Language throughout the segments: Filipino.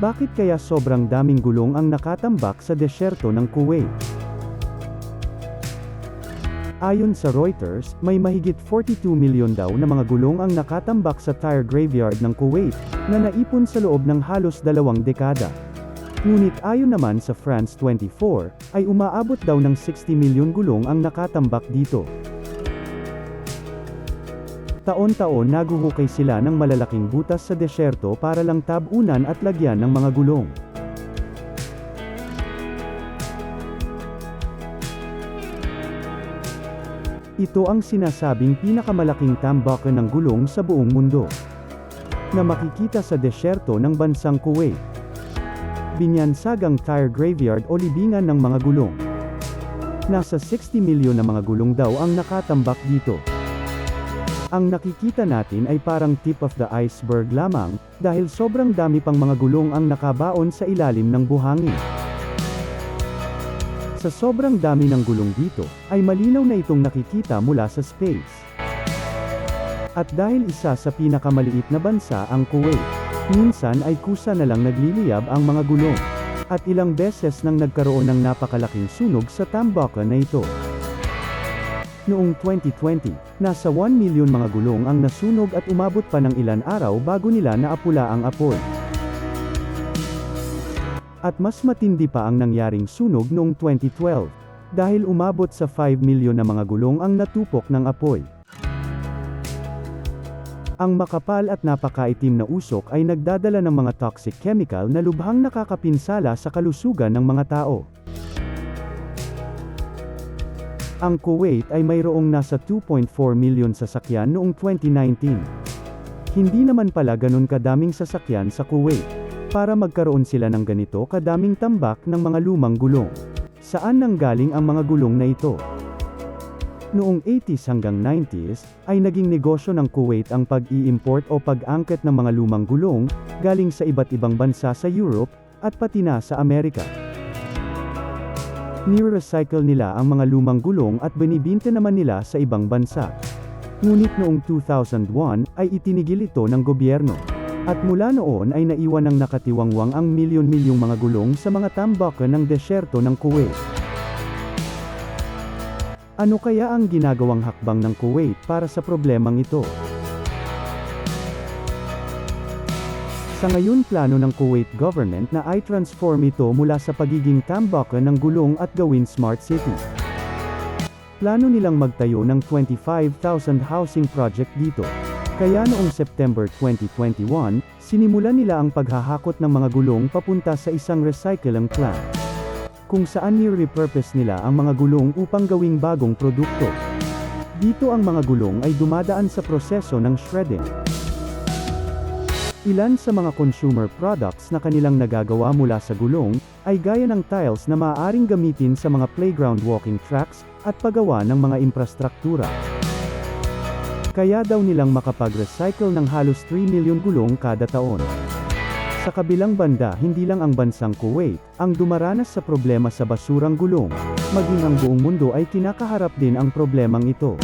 Bakit kaya sobrang daming gulong ang nakatambak sa desyerto ng Kuwait? Ayon sa Reuters, may mahigit 42 milyon daw na mga gulong ang nakatambak sa tire graveyard ng Kuwait, na naipon sa loob ng halos dalawang dekada. Ngunit ayon naman sa France 24, ay umaabot daw ng 60 milyon gulong ang nakatambak dito. Taon-taon naguhukay sila ng malalaking butas sa desyerto para lang tabunan at lagyan ng mga gulong. Ito ang sinasabing pinakamalaking tambakan ng gulong sa buong mundo. Na makikita sa desyerto ng bansang Kuwait. Binyansagang tire graveyard o libingan ng mga gulong. Nasa 60 milyon na mga gulong daw ang nakatambak dito. Ang nakikita natin ay parang tip of the iceberg lamang, dahil sobrang dami pang mga gulong ang nakabaon sa ilalim ng buhangin. Sa sobrang dami ng gulong dito, ay malinaw na itong nakikita mula sa space. At dahil isa sa pinakamaliit na bansa ang Kuwait, minsan ay kusa na lang nagliliyab ang mga gulong. At ilang beses nang nagkaroon ng napakalaking sunog sa tambakan na ito. Noong 2020, nasa 1 milyon mga gulong ang nasunog at umabot pa ng ilan araw bago nila naapula ang apoy. At mas matindi pa ang nangyaring sunog noong 2012, dahil umabot sa 5 milyon na mga gulong ang natupok ng apoy. Ang makapal at napakaitim na usok ay nagdadala ng mga toxic chemical na lubhang nakakapinsala sa kalusugan ng mga tao. Ang Kuwait ay mayroong nasa 2.4 milyon sasakyan noong 2019. Hindi naman pala ganun kadaming sasakyan sa Kuwait. Para magkaroon sila ng ganito kadaming tambak ng mga lumang gulong. Saan nanggaling ang mga gulong na ito? Noong 80s hanggang 90s, ay naging negosyo ng Kuwait ang pag-i-import o pag-angkat ng mga lumang gulong, galing sa iba't ibang bansa sa Europe, at pati na sa Amerika. Ni-recycle nila ang mga lumang gulong at binibinta naman nila sa ibang bansa. Ngunit noong 2001 ay itinigil ito ng gobyerno. At mula noon ay naiwan ng nakatiwangwang ang milyon-milyong mga gulong sa mga tambakan ng desyerto ng Kuwait. Ano kaya ang ginagawang hakbang ng Kuwait para sa problemang ito? Sa ngayon plano ng Kuwait government na i-transform ito mula sa pagiging tambakan ng gulong at gawin smart city. Plano nilang magtayo ng 25,000 housing project dito. Kaya noong September 2021, sinimulan nila ang paghahakot ng mga gulong papunta sa isang recycling plant. Kung saan ni-repurpose nila ang mga gulong upang gawing bagong produkto. Dito ang mga gulong ay dumadaan sa proseso ng shredding. Ilan sa mga consumer products na kanilang nagagawa mula sa gulong, ay gaya ng tiles na maaaring gamitin sa mga playground walking tracks, at paggawa ng mga infrastruktura. Kaya daw nilang makapag-recycle ng halos 3 milyon gulong kada taon. Sa kabilang banda hindi lang ang bansang Kuwait, ang dumaranas sa problema sa basurang gulong, maging ang buong mundo ay kinakaharap din ang problemang ito.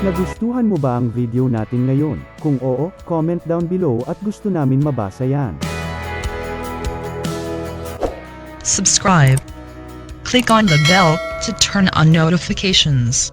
Nagustuhan mo ba ang video natin ngayon? Kung oo, comment down below at gusto namin mabasa yan. Subscribe. Click on the bell to turn on notifications.